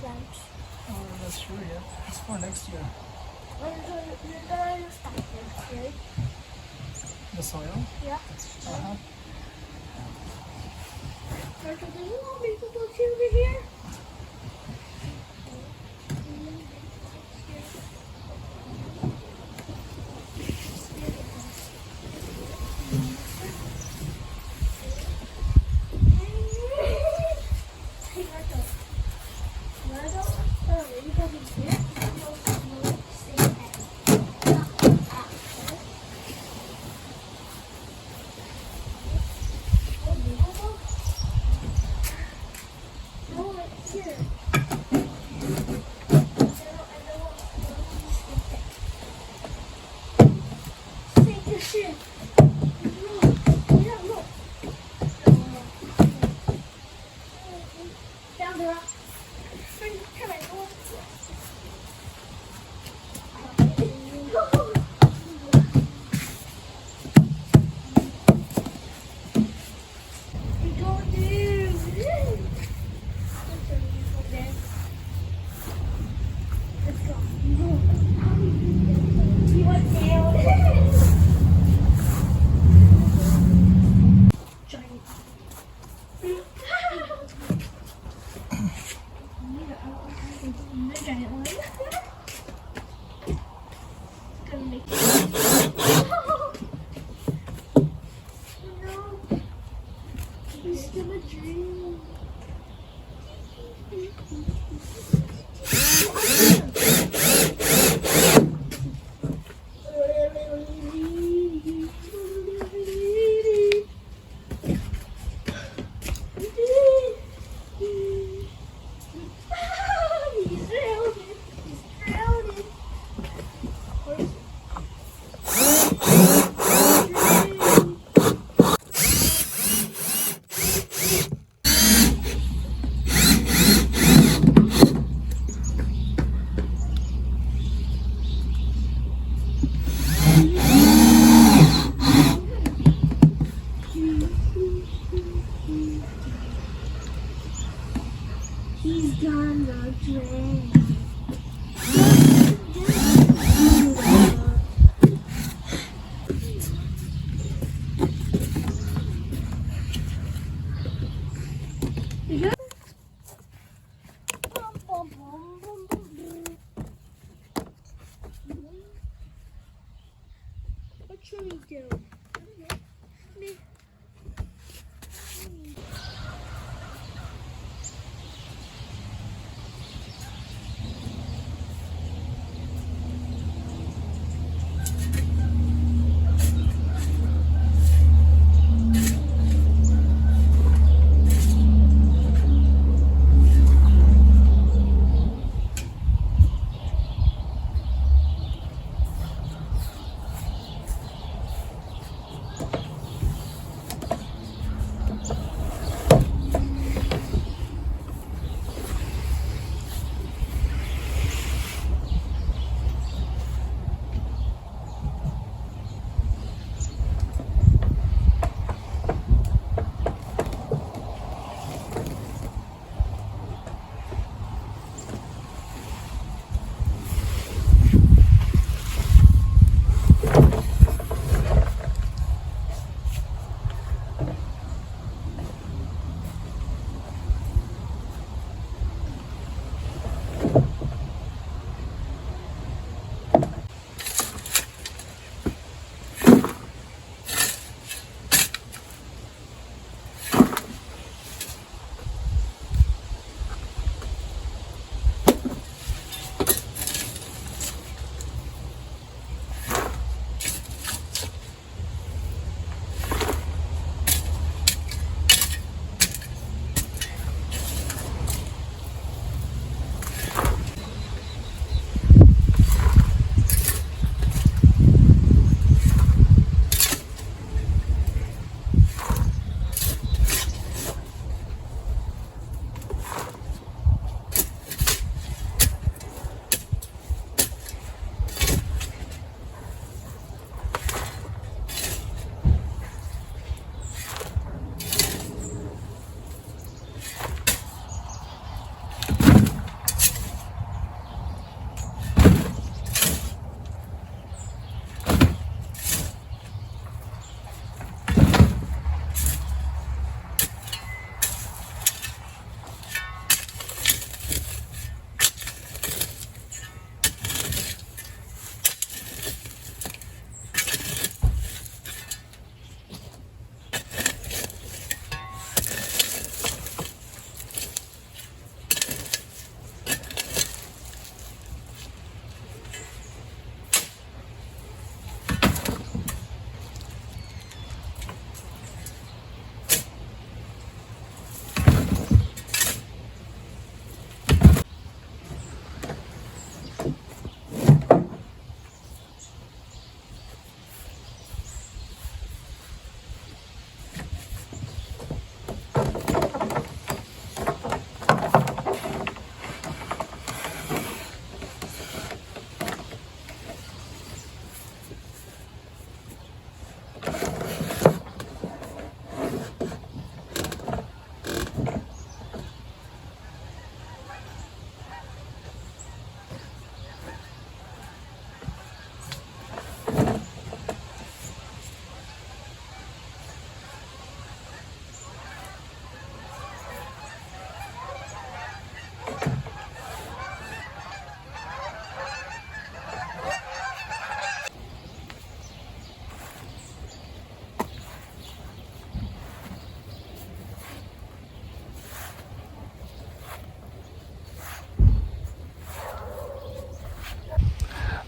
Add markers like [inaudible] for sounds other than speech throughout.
plants. Oh, that's true, yeah. It's for next year. When you start? The soil? Yeah. Uh-huh. Do you want me to put over here? দিচ্ছে one.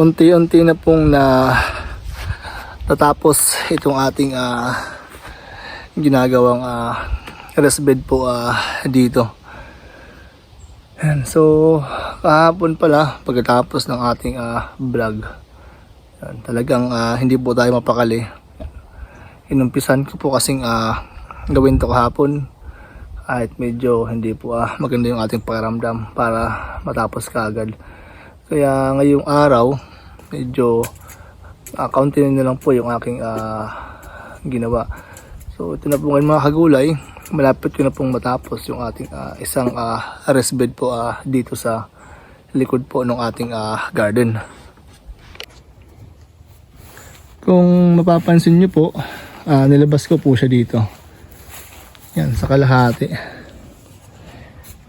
Unti-unti na pong na tatapos itong ating ah, ginagawang ah, rest bed po ah, dito. Yan. So, kahapon pala, pagkatapos ng ating ah, vlog, talagang ah, hindi po tayo mapakali. Inumpisan ko po kasing ah, gawin to kahapon kahit medyo hindi po ah, maganda yung ating pakiramdam para matapos kaagad. Kaya ngayong araw, medyo uh, na lang po yung aking ah, ginawa. So ito na po ngayon mga kagulay, malapit ko na pong matapos yung ating ah, isang ah, rest bed po ah, dito sa likod po ng ating ah, garden. Kung mapapansin nyo po, ah, nilabas ko po siya dito. Yan, sa kalahati.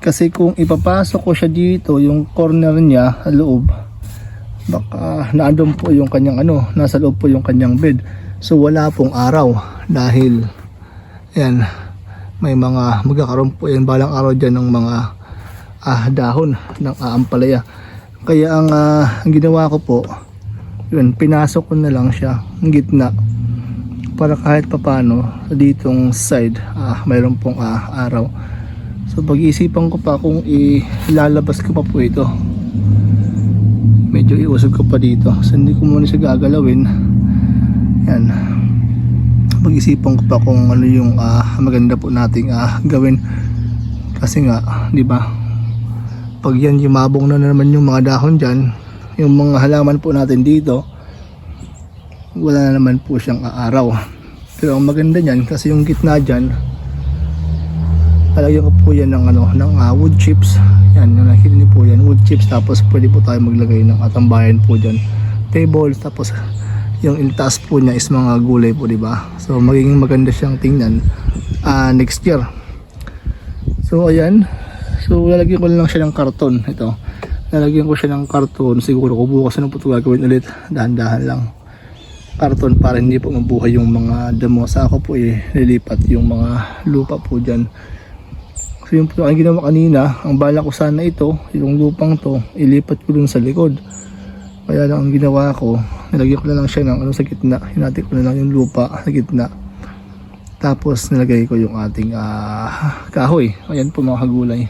Kasi kung ipapasok ko siya dito, yung corner niya loob, baka naandun po yung kanyang ano, nasa loob po yung kanyang bed. So wala pong araw dahil yan, may mga magkakaroon po yan balang araw dyan ng mga ah, dahon ng aampalaya. Kaya ang, ah, ang ginawa ko po, yun, pinasok ko na lang siya, ng gitna para kahit papano ditong side ah, mayroon pong ah, araw so pag-iisipan ko pa kung ilalabas ko pa po ito. Medyo iusog ko pa dito. So hindi ko muna siya gagalawin. Yan. Pag-isipan ko pa kung ano yung ah, maganda po nating ah, gawin. Kasi nga di ba pag yan yumabong na naman yung mga dahon dyan yung mga halaman po natin dito wala na naman po siyang aaraw. Pero ang maganda niyan kasi yung gitna diyan talagyan ko po yan ng ano ng ah, wood chips. Yan, yung nakikita niyo po yan, wood chips tapos pwede po tayo maglagay ng atambayan po diyan. Table tapos yung intaas po niya is mga gulay po, di ba? So magiging maganda siyang tingnan ah, next year. So ayan. So lalagyan ko lang siya ng karton ito. Lalagyan ko siya ng karton siguro ko bukas na po ito gagawin ulit. Dahan-dahan lang karton para hindi po mabuhay yung mga damo sa ako po eh lilipat yung mga lupa po dyan so yung po ang ginawa kanina. Ang bala ko sana ito yung lupang to ilipat ko dun sa likod. Kaya lang ang ginawa ko nilagyan ko na lang siya ng ano sa gitna. Hinati ko na lang yung lupa sa gitna. Tapos nilagay ko yung ating ah, kahoy. Ayan po mga kagulay.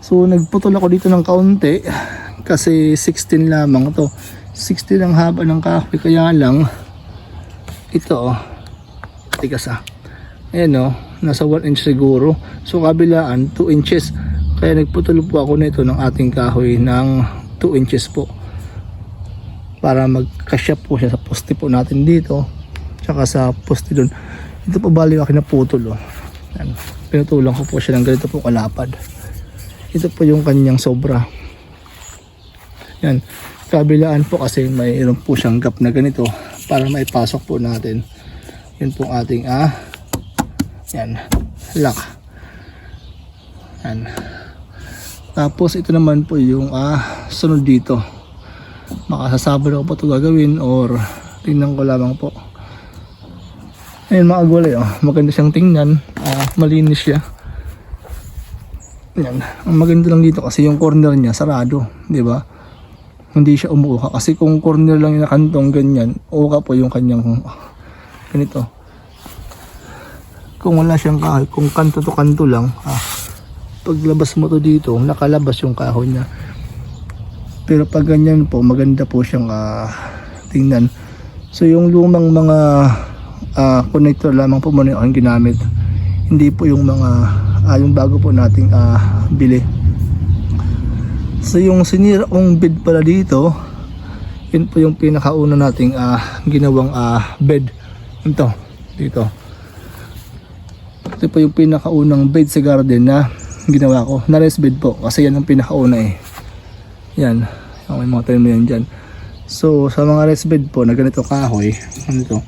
So nagputol ako dito ng kaunti kasi 16 lamang to. 60 lang haba ng kahoy kaya lang ito oh tigas ah ayan oh nasa 1 inch siguro. So kabilaan 2 inches. Kaya nagputol po ako nito ng ating kahoy ng 2 inches po. Para magkasya po siya sa poste po natin dito tsaka sa poste dun. Ito po bali akin na putol oh. Yan. pinutulang ko po siya ng ganito po kalapad. Ito po yung kanyang sobra. Yan kabilaan po kasi mayroon po siyang gap na ganito para maipasok po natin. Yun po ating ah yan. Lock. Yan. Tapos ito naman po yung ah sunod dito. Makasasabot ako po ito gagawin or tingnan ko lamang po. Ayun mga gulay oh. Maganda siyang tingnan. Ah, malinis siya. Yan. Ang maganda lang dito kasi yung corner niya sarado di ba? Hindi siya umuuka kasi kung corner lang yung nakantong ganyan uka po yung kanyang ganito kung wala siyang kahoy kung kanto to kanto lang ah, paglabas mo to dito nakalabas yung kahoy niya pero pag ganyan po maganda po siyang ah, tingnan so yung lumang mga ah, connector lamang po muna yung ginamit hindi po yung mga ah, yung bago po nating ah, bili So yung sinira kong bed pala dito, yun po yung pinakauna nating ah, ginawang ah, bed. Ito, dito. Ito po yung pinakaunang bed sa garden na ginawa ko. Na rest bed po kasi yan ang pinakauna eh. Yan, yung may mga na yan dyan. So sa mga rest bed po na ganito kahoy, ganito,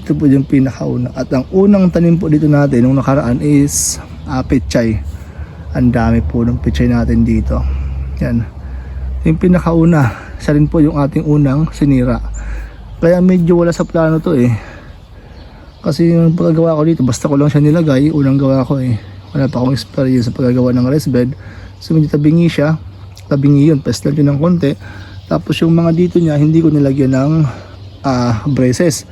ito po yung pinakauna. At ang unang tanim po dito natin nung nakaraan is uh, pechay. Ang dami po ng pechay natin dito. Yan. Yung pinakauna, siya rin po yung ating unang sinira. Kaya medyo wala sa plano to eh. Kasi yung paggawa ko dito, basta ko lang siya nilagay, unang gawa ko eh. Wala pa akong experience sa paggagawa ng rest bed. So medyo tabingi siya. Tabingi yun, pestel yun ng konti. Tapos yung mga dito niya, hindi ko nilagyan ng ah, braces.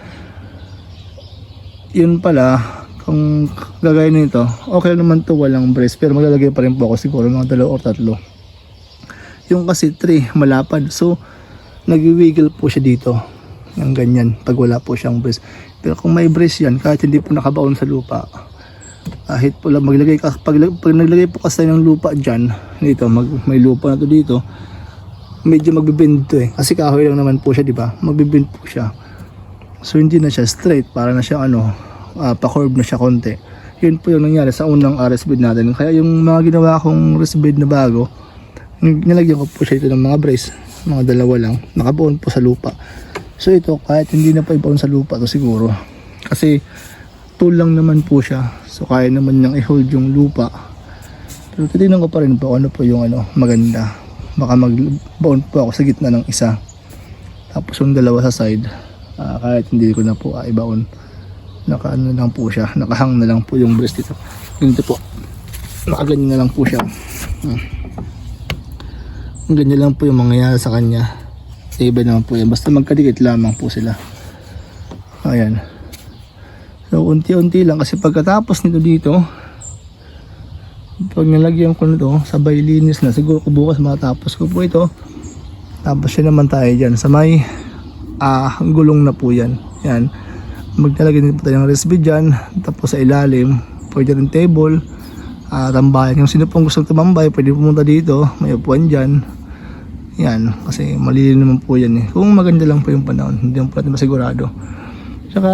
Yun pala, kung gagawin nito, okay naman to walang brace pero maglalagay pa rin po ako siguro mga dalawa or tatlo. Yung kasi 3, malapad. So, nag-wiggle po siya dito. Yung ganyan, pag wala po siyang brace. Pero kung may brace yan, kahit hindi po nakabaon sa lupa, kahit po lang maglagay ka, pag, pag naglagay po kasi ng lupa dyan, dito, mag, may lupa na to dito, medyo magbibend to eh. Kasi kahoy lang naman po siya, di ba? Magbibend po siya. So hindi na siya straight, para na siya ano, ah, pa-curve na siya konti. Yun po yung nangyari sa unang RS bed natin. Kaya yung mga ginawa kong RS bed na bago, nilagyan ko po siya ito ng mga brace, mga dalawa lang, nakabuon po sa lupa. So ito, kahit hindi na pa ibaon sa lupa to siguro. Kasi tool lang naman po siya. So kaya naman niyang i-hold yung lupa. Pero titignan ko pa rin po ano po yung ano, maganda. Baka mag-bound po ako sa gitna ng isa. Tapos yung dalawa sa side, ah, kahit hindi ko na po uh, ibaon. Naka ano lang po siya, nakahang na lang po yung breast dito. Ganito po. Nakaganyan na lang po siya. Hmm. Ganyan lang po yung mangyayari sa kanya. Iba naman po yan. Basta magkadikit lamang po sila. Ayan. So, unti-unti lang kasi pagkatapos nito dito, pag nalagyan ko nito, sabay linis na. Siguro ko bukas matapos ko po ito. Tapos yun naman tayo dyan. Sa may ah, gulong na po yan. Yan. Maglalagay din po tayo ng recipe dyan. Tapos sa ilalim, pwede rin table. Ah, tambayan. Yung sino pong gustong tumambay, pwede pumunta dito. May upuan dyan. Yan. Kasi malilim naman po yan eh. Kung maganda lang po yung panahon, hindi naman po natin masigurado. Tsaka,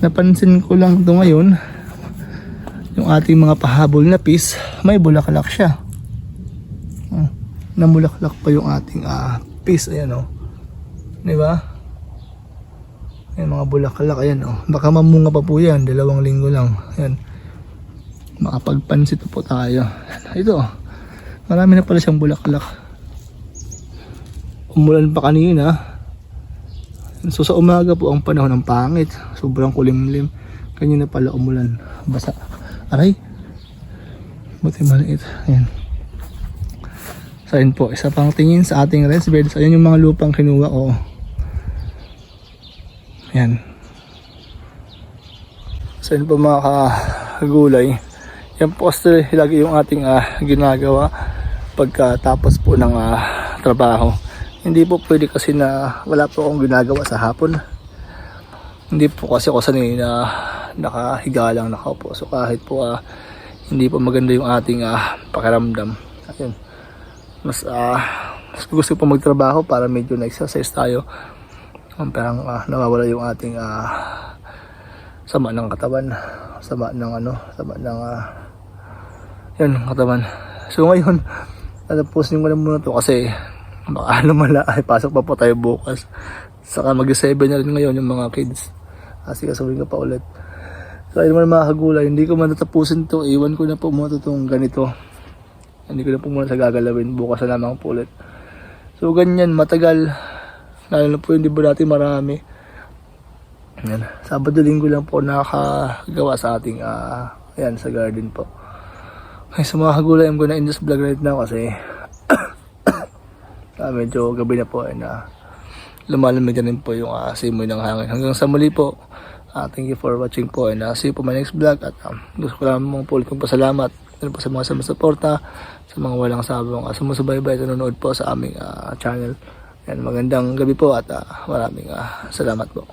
napansin ko lang ito ngayon, yung ating mga pahabol na piece, may bulaklak siya. Ah, namulaklak pa yung ating ah, piece, ayan o. Oh. Di ba? Ayan mga bulaklak, ayan o. Oh. Baka mamunga pa po yan, dalawang linggo lang. Ayan. Makapagpansit po tayo. [laughs] Ito, marami na pala siyang bulaklak. Umulan pa kanina. So sa umaga po ang panahon ng pangit. Sobrang kulimlim. Kanina pala umulan. Basa. Aray. Buti maliit. Ayan. So yun po. Isa pang tingin sa ating rest bed. So yun yung mga lupang kinuha ko. Ayan. So yun po mga kagulay. Yan po kasi lagi yung ating ah, ginagawa pagkatapos po ng ah, trabaho. Hindi po pwede kasi na wala po akong ginagawa sa hapon. Hindi po kasi ako sanay na nakahiga lang nakaupo. So kahit po ah, hindi po maganda yung ating ah, pakiramdam. Ayun. Mas, ah, mas gusto po magtrabaho para medyo na-exercise tayo. Um, parang ah, nawawala yung ating ah, sama ng katawan. Sama ng ano, sama ng ah, yun, katawan. So ngayon, tatapusin ko na muna to kasi baka [laughs] lumala ay pasok pa po tayo bukas. Saka mag-7 na rin ngayon yung mga kids. Kasi kasawin ko pa ulit. So ayun naman mga kagulay, hindi ko man tatapusin to. Iwan ko na po muna itong ganito. Hindi ko na po muna sa gagalawin. Bukas na lamang po ulit. So ganyan, matagal. Lalo na po yung di ba dati marami. Yan. Sabado linggo lang po nakakagawa sa ating ah, ayan, sa garden po. Okay, sa mga kagulay, I'm gonna end this vlog right now kasi [coughs] ah, medyo gabi na po and uh, lumalamig na rin po yung uh, simoy ng hangin. Hanggang sa muli po, ah, thank you for watching po and uh, see you po my next vlog at um, gusto ko lang mong po ulit kong pasalamat din po sa mga sumusuporta, sa mga walang sabong uh, sumusubaybay at nanonood po sa aming ah, channel. Yan, magandang gabi po at ah, maraming ah, salamat po.